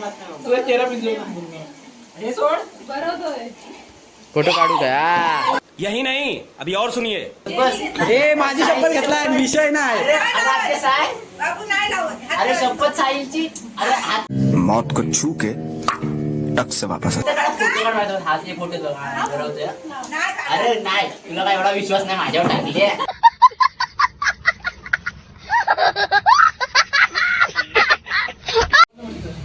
तुझा चेहरा पिंजो हे सोड. फोटो काढू आ. यही नहीं अभी और सुनिए. हे माझी शपथ घेतलाय विषय नाही. अरे शपथ साहिलची? अरे हात मौत को छू के टक से वापस हात फोटो अरे नाही. तुला काय एवढा विश्वास नाही? माझ्यावर टाकली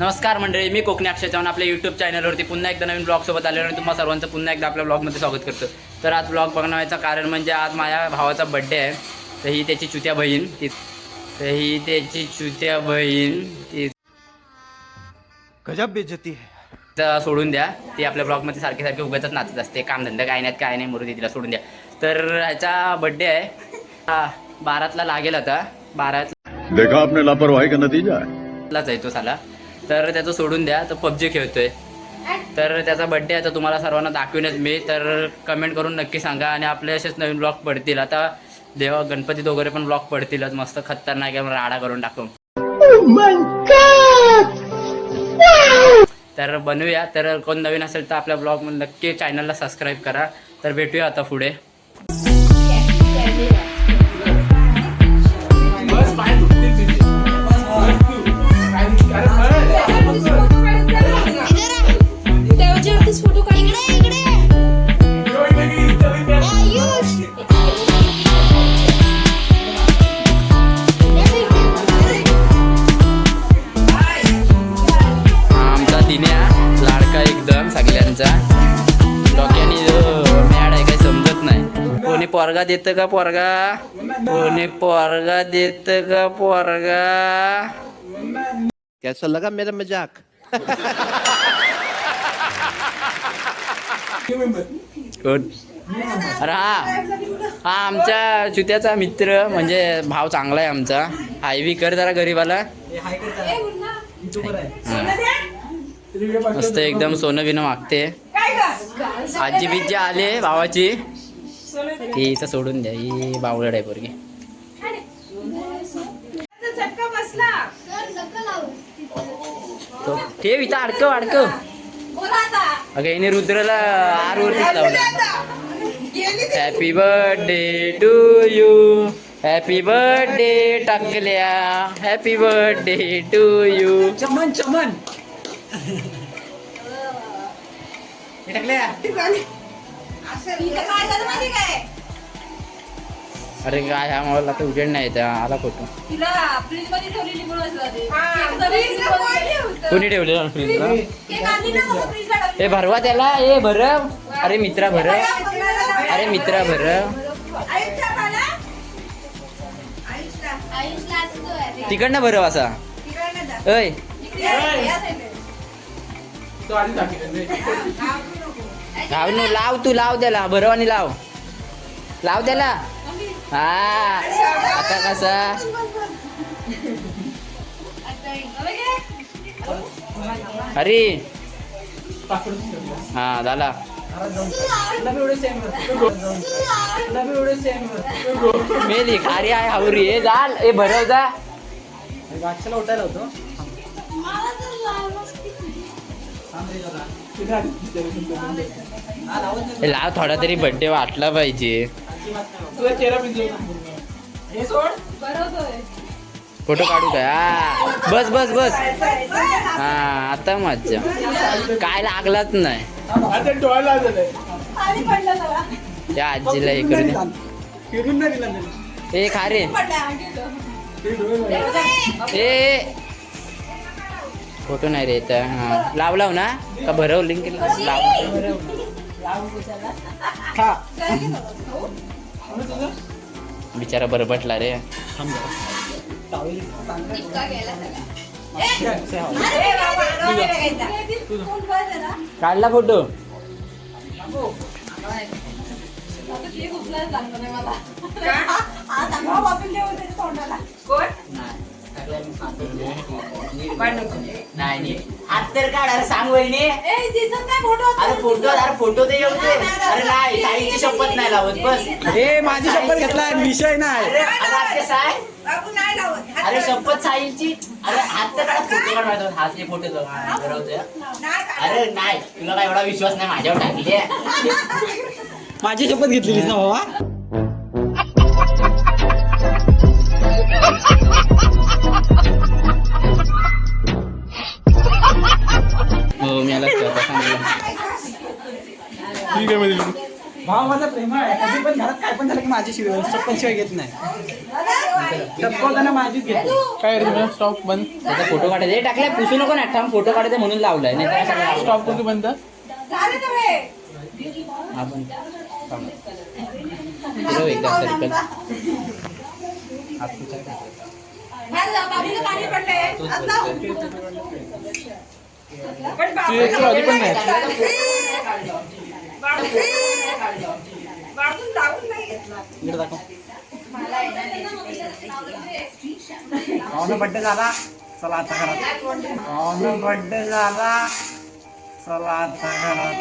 नमस्कार मंडळी मी कोकणी अक्षय चव्हाण आपल्या युट्यूब चॅनलवरती पुन्हा एकदा नवीन ब्लॉग सोबत आलेलो आणि तुम्हा सर्वांचं पुन्हा एकदा आपल्या ब्लॉगमध्ये स्वागत करतो. तर आज ब्लॉग बघण्याचं कारण म्हणजे आज माझ्या भावाचा बड्डे आहे. तर ही त्याची चुत्या बहीण ती तर ही त्याची चुत्या बहीण ती गजब बेइज्जती है। तिला सोडून द्या. ती आपल्या ब्लॉगमध्ये सारखे सारखे उगाच नाचत असते. कामधंदा काय नाही काय नाही मरू तिला सोडून द्या. तर ह्याचा बड्डे आहे. हा बारातला लागेल आता. बारातलाच देखा आपने लापरवाही का नतीजा है? आहे तो साला. तर त्याचं सोडून द्या तर पबजी खेळतोय. तर त्याचा बड्डे आहे तर तुम्हाला सर्वांना दाखवेनच मी. तर कमेंट करून नक्की सांगा आणि आपले असेच नवीन ब्लॉग पडतील. आता देवा गणपतीत वगैरे पण ब्लॉग पडतीलच. मस्त खतरनाक आहे राडा करून टाकू. तर बनवूया. तर कोण नवीन असेल तर आपल्या ब्लॉग नक्की चॅनलला सबस्क्राईब करा. तर भेटूया आता पुढे. देवाच्या फोटो काढ. इकडे इकडे. यो, इथे घे, इथे घे. आयुष हा आमचा दिन्या लाडका एकदम सगळ्यांचा. डोक्याने जो मॅड आहे काही समजत नाही. कोणी पोरगा देत का पोरगा? कोणी पोरगा देत का पोरगा? कैसा लगा मेरा मजाक कोण अरे हा. हा आमच्या चुत्याचा मित्र म्हणजे भाव चांगला आहे आमचा. हायवी कर जरा गरीबाला. मस्त एकदम सोनं बिनं मागते. आजी बिज्जी आले भावाची. ती इथं सोडून द्या. ही बावळड आहे पोरगी. ठेव इथं अडकव अडकव. अगं हिने रुद्रला आर वरतीच लावलं happy birthday to you happy birthday टाकल्या हॅपी बर्थडे टू यू चमन चमन हे टाकल्या अरे काय ह्या मला आता उजेड नाही येत आला फोटो कोणी ठेवले फ्रीजला हे भरवा त्याला. ए भरव. अरे मित्रा भरव. अरे मित्रा भरव. तिकडनं भरव असा. अय लाव नु लाव तू लाव त्याला. भरव आणि लाव. लाव त्याला. हा. आता कसा? अरे. हा झाला. मेली खारी आहे हावरी हे जाल ए भरव जा. उठायला होतो. हा. हे लाव थोडा तरी बर्थडे वाटला पाहिजे. तुझा चेहरा हे सोड. फोटो काढू काय आ, बस बस बस. हा आता मज्जा. काय लागलाच नाही. त्या आजीला हे करू दे. ए खा रे. ए. फोटो नाही रे इथं. हा. लाव लाव ना. का भरव लिंक? लाव हा बिचारा बरबटला रे. काढला फोटो. टाकलाय मी खातो. नाही नाही हात तर काढ अरे सांग वहिनी फोटो अरे फोटो अरे फोटो ते येऊ दे अरे नाही साईची शपथ नाही लावत बस ए माझी शपथ घेतलाय विषय नाही अरे साय शपथ साईची अरे हात तर काढ फोटो काढ माझ्यावर. हात हे फोटो. हा. अरे नाही तुला काय एवढा विश्वास नाही माझ्यावर टाकले माझी शपथ घेतलेलीस ना बाबा भाव माझा प्रेम आहे. कधी पण घरात काय पण झालं की माझी शिवाय शपथ शिवाय घेत नाही. शपथ माझीच घेतो. काय रे स्टॉप बंद. त्याचा फोटो काढायचा. हे टाकलाय पुसू नको ना. ठाम फोटो काढायचा म्हणून लावलाय. नाही? स्टॉप कोणती बंद? हा एकदा सर्कल पाणी पण नाही. बाबून लावून नाही घेतला. इकडे दाखव झाला. चला आता घरात. पाहुणा बर्थडे झाला. चला आता घरात.